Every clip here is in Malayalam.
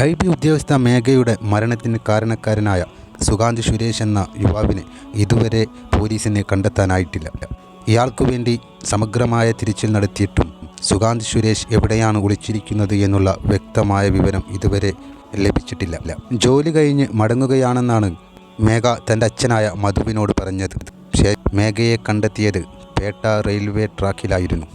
ഐ ബി ഉദ്യോഗസ്ഥ മേഘയുടെ മരണത്തിന് കാരണക്കാരനായ സുകാന്ത് സുരേഷ് എന്ന യുവാവിനെ ഇതുവരെ പോലീസിനെ കണ്ടെത്താനായിട്ടില്ല. ഇയാൾക്കു വേണ്ടി സമഗ്രമായ തിരിച്ചിൽ നടത്തിയിട്ടും സുകാന്ത് സുരേഷ് എവിടെയാണ് ഒളിച്ചിരിക്കുന്നത് എന്നുള്ള വ്യക്തമായ വിവരം ഇതുവരെ ലഭിച്ചിട്ടില്ല. ജോലി കഴിഞ്ഞ് മടങ്ങുകയാണെന്നാണ് മേഘ തന്റെ അച്ഛനായ മധുവിനോട് പറഞ്ഞത്. മേഘയെ കണ്ടെത്തിയത് പേട്ട റെയിൽവേ ട്രാക്കിലായിരുന്നു.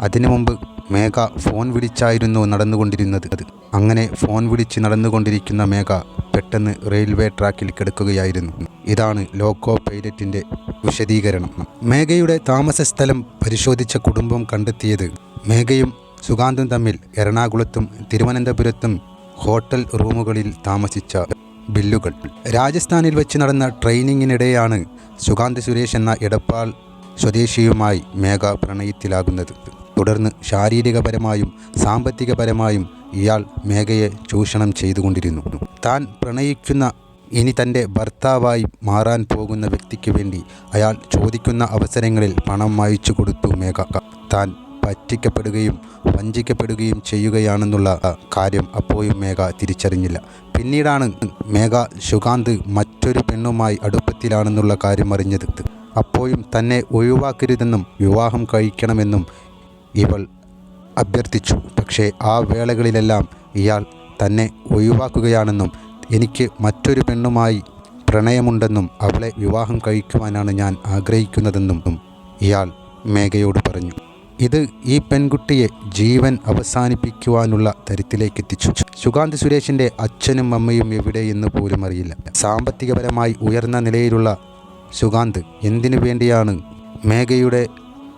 അതിനു മുമ്പ് മേഘ ഫോൺ വിളിച്ചായിരുന്നു നടന്നുകൊണ്ടിരുന്നത്. അങ്ങനെ ഫോൺ വിളിച്ച് നടന്നുകൊണ്ടിരിക്കുന്ന മേഘ പെട്ടെന്ന് റെയിൽവേ ട്രാക്കിൽ കിടക്കുകയായിരുന്നു. ഇതാണ് ലോക്കോ പൈലറ്റിന്റെ വിശദീകരണം. മേഘയുടെ താമസ സ്ഥലം പരിശോധിച്ച കുടുംബം കണ്ടെത്തിയത് മേഘയും സുകാന്തും തമ്മിൽ എറണാകുളത്തും തിരുവനന്തപുരത്തും ഹോട്ടൽ റൂമുകളിൽ താമസിച്ച ബില്ലുകൾ. രാജസ്ഥാനിൽ വെച്ച് നടന്ന ട്രെയിനിങ്ങിനിടെയാണ് സുഗാന്ത് സുരേഷ് എന്ന എടപ്പാൾ സ്വദേശിയുമായി മേഘ പ്രണയത്തിലാകുന്നത്. തുടർന്ന് ശാരീരികപരമായും സാമ്പത്തികപരമായും ഇയാൾ മേഘയെ ചൂഷണം ചെയ്തുകൊണ്ടിരുന്നു. താൻ പ്രണയിക്കുന്ന ഇനി തന്റെ ഭർത്താവായി മാറാൻ പോകുന്ന വ്യക്തിക്ക് വേണ്ടി അയാൾ ചോദിക്കുന്ന അവസരങ്ങളിൽ പണം വായിച്ചു കൊടുത്തു മേഘ. താൻ പറ്റിക്കപ്പെടുകയും വഞ്ചിക്കപ്പെടുകയും ചെയ്യുകയാണെന്നുള്ള കാര്യം അപ്പോഴും മേഘ തിരിച്ചറിഞ്ഞില്ല. പിന്നീടാണ് മേഘ സുകാന്ത് മറ്റൊരു പെണ്ണുമായി അടുപ്പത്തിലാണെന്നുള്ള കാര്യം അറിഞ്ഞത്. അപ്പോഴും തന്നെ ഒഴിവാക്കരുതെന്നും വിവാഹം കഴിക്കണമെന്നും ഇവൾ അഭ്യർത്ഥിച്ചു. പക്ഷേ ആ വേളകളിലെല്ലാം ഇയാൾ തന്നെ ഒഴിവാക്കുകയാണെന്നും എനിക്ക് മറ്റൊരു പെണ്ണുമായി പ്രണയമുണ്ടെന്നും അവളെ വിവാഹം കഴിക്കുവാനാണ് ഞാൻ ആഗ്രഹിക്കുന്നതെന്നും ഇയാൾ മേഘയോട് പറഞ്ഞു. ഇത് ഈ പെൺകുട്ടിയെ ജീവൻ അവസാനിപ്പിക്കുവാനുള്ള തരത്തിലേക്ക് എത്തിച്ചു സുഗാന്ത് സുരേഷിന്റെ അച്ഛനും അമ്മയും എവിടെയെന്ന് പോലും അറിയില്ല. സാമ്പത്തികപരമായി ഉയർന്ന നിലയിലുള്ള സുകാന്ത് എന്തിനു വേണ്ടിയാണ് മേഘയുടെ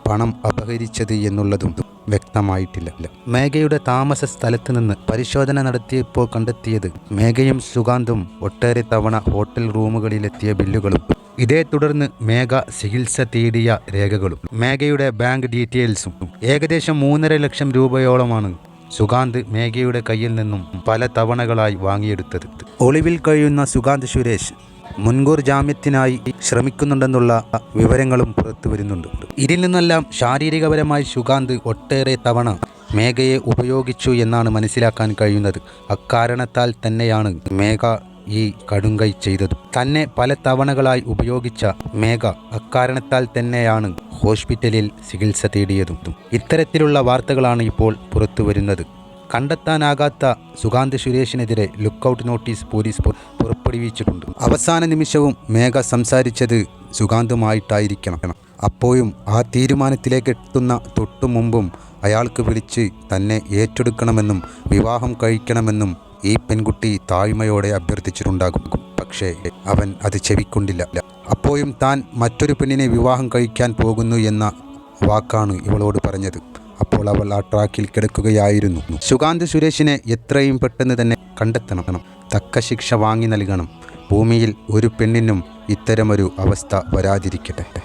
പണം അപഹരിച്ചത് എന്നുള്ളതും വ്യക്തമായിട്ടില്ല. മേഘയുടെ താമസ സ്ഥലത്ത് നിന്ന് പരിശോധന നടത്തിയപ്പോൾ കണ്ടെത്തിയത് മേഘയും സുകാന്തും ഒട്ടേറെ തവണ ഹോട്ടൽ റൂമുകളിലെത്തിയ ബില്ലുകളും ഇതേ തുടർന്ന് മേഘ ചികിത്സ തേടിയ രേഖകളും മേഘയുടെ ബാങ്ക് ഡീറ്റെയിൽസും ഏകദേശം മൂന്നര ലക്ഷം രൂപയോളമാണ് സുഗാന്ത് മേഘയുടെ കയ്യിൽ നിന്നും പല തവണകളായി വാങ്ങിയെടുത്തത്. ഒളിവിൽ കഴിയുന്ന സുഗാന്ത് സുരേഷ് മുൻകൂർ ജാമ്യത്തിനായി ശ്രമിക്കുന്നുണ്ടെന്നുള്ള വിവരങ്ങളും പുറത്തു വരുന്നുണ്ട്. ഇതിൽ നിന്നെല്ലാം ശാരീരികപരമായി സുകാന്ത് ഒട്ടേറെ തവണ മേഘയെ ഉപയോഗിച്ചു എന്നാണ് മനസ്സിലാക്കാൻ കഴിയുന്നത്. അക്കാരണത്താൽ തന്നെയാണ് മേഘ ഈ കടുങ്കൈ ചെയ്തത്. തന്നെ പല തവണകളായി ഉപയോഗിച്ച മേഘ അക്കാരണത്താൽ തന്നെയാണ് ഹോസ്പിറ്റലിൽ ചികിത്സ തേടിയതും. ഇത്തരത്തിലുള്ള വാർത്തകളാണ് ഇപ്പോൾ പുറത്തു വരുന്നത്. കണ്ടെത്താനാകാത്ത സുഗാന്ത് സുരേഷിനെതിരെ ലുക്കൌട്ട് നോട്ടീസ് പോലീസ് പുറപ്പെടുവിച്ചിട്ടുണ്ട്. അവസാന നിമിഷവും മേഘ സംസാരിച്ചത് സുഗാന്തുമായിട്ടായിരിക്കണം. അപ്പോഴും ആ തീരുമാനത്തിലേക്ക് എത്തുന്ന തൊട്ടു മുമ്പും അയാൾക്ക് വിളിച്ച് തന്നെ ഏറ്റെടുക്കണമെന്നും വിവാഹം കഴിക്കണമെന്നും ഈ പെൺകുട്ടി താഴ്മയോടെ അഭ്യർത്ഥിച്ചിട്ടുണ്ടാകും. പക്ഷേ അവൻ അത് ചെവിക്കൊണ്ടില്ല. അപ്പോഴും താൻ മറ്റൊരു പെണ്ണിനെ വിവാഹം കഴിക്കാൻ പോകുന്നു എന്ന വാക്കാണ് ഇവളോട് പറഞ്ഞത്. അപ്പോൾ അവൾ ആ ട്രാക്കിൽ കിടക്കുകയായിരുന്നു. സുഗാന്ത് സുരേഷിനെ എത്രയും പെട്ടെന്ന് തന്നെ കണ്ടെത്തണം. തക്ക ശിക്ഷ വാങ്ങി നൽകണം. ഭൂമിയിൽ ഒരു പെണ്ണിനും ഇത്തരമൊരു അവസ്ഥ വരാതിരിക്കട്ടെ.